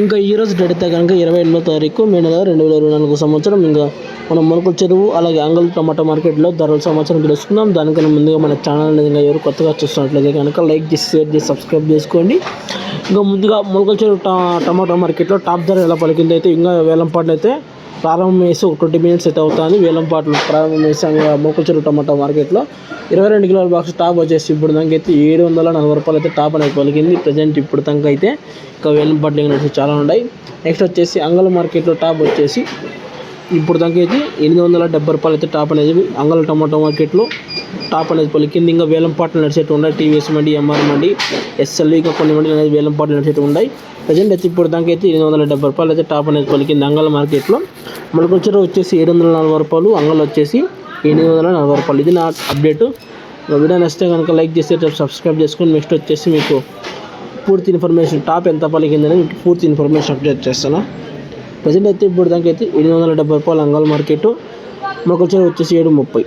ఇంకా ఈరోజు డేట్ అయితే కనుక ఇరవై ఎనిమిదో తారీఖు మే నెల రెండు వేల ఇరవై నాలుగు సంవత్సరం. ఇంకా మనం మొలకల చెరువు అలాగే అంగల్ టమాటా మార్కెట్లో ధరల సంవత్సరం తెలుసుకుందాం. దానికన్నా ముందుగా మన ఛానల్ అనేది ఇంకా ఎవరు కొత్తగా చూస్తున్నట్లయితే కనుక లైక్ చేసి షేర్ చేసి సబ్స్క్రైబ్ చేసుకోండి. ఇంకా ముందుగా మొలకల చెరువు టా టమాటా మార్కెట్లో టాప్ ధర ఎలా పలికింది అయితే ఇంకా వేలంపాట్లు అయితే ప్రారంభం వేసి ఒక ట్వంటీ మినిట్స్ అయితే అవుతుంది. వేలంపాట్లు ప్రారంభం వేసి మొలకల టమాటా మార్కెట్లో ఇరవై రెండు కిలోల బాక్స్ టాప్ వచ్చేసి ఇప్పుడు దాకా అయితే ఏడు వందల నలభై రూపాయలు అయితే టాప్ అనేది పలికింది. ప్రజెంట్ ఇప్పుడు దాకా అయితే ఇంకా వేలంపాట్లు ఇంకా చాలా ఉన్నాయి. నెక్స్ట్ వచ్చేసి అంగళ మార్కెట్లో టాప్ వచ్చేసి ఇప్పుడు దాకా అయితే ఎనిమిది వందల డెబ్బై రూపాయలు అయితే టాప్ అనేది అంగళ టమాటో మార్కెట్లో టాప్ అనేది పలికింది ఇంకా వేలంపాట్లు నడిచేట్టు ఉన్నాయి. TVS mandi MR mandi SLV ఇంకా కొన్ని మండి అనేది వేలంపాట్లు నడిచేట్టు ఉన్నాయి. ప్రజెంట్ అయితే ఇప్పుడు దాకా అయితే ఎనిమిది వందల డెబ్బై రూపాయలు అయితే టాప్ అనేది పలికింది అంగళ మార్కెట్లో. మనకు వచ్చిన వచ్చేసి ఏడు వందల నలభై రూపాయలు అంగళ వచ్చేసి ఎనిమిది వందల నలభై రూపాయలు. ఇది నా అప్డేట్. వీడియో నచ్చితే కనుక లైక్ చేస్తే సబ్స్క్రైబ్ చేసుకొని నెక్స్ట్ వచ్చేసి మీకు పూర్తి ఇన్ఫర్మేషన్ టాప్ ఎంత పలికిందని మీకు పూర్తి ఇన్ఫర్మేషన్ అప్డేట్ చేస్తాను. ప్రజెంట్ అయితే ఇప్పుడు దానికి అయితే ఎనిమిది వందల డెబ్బై రూపాయలు అంగల్ మార్కెట్. మొక్కల వచ్చేసి ఏడు ముప్పై.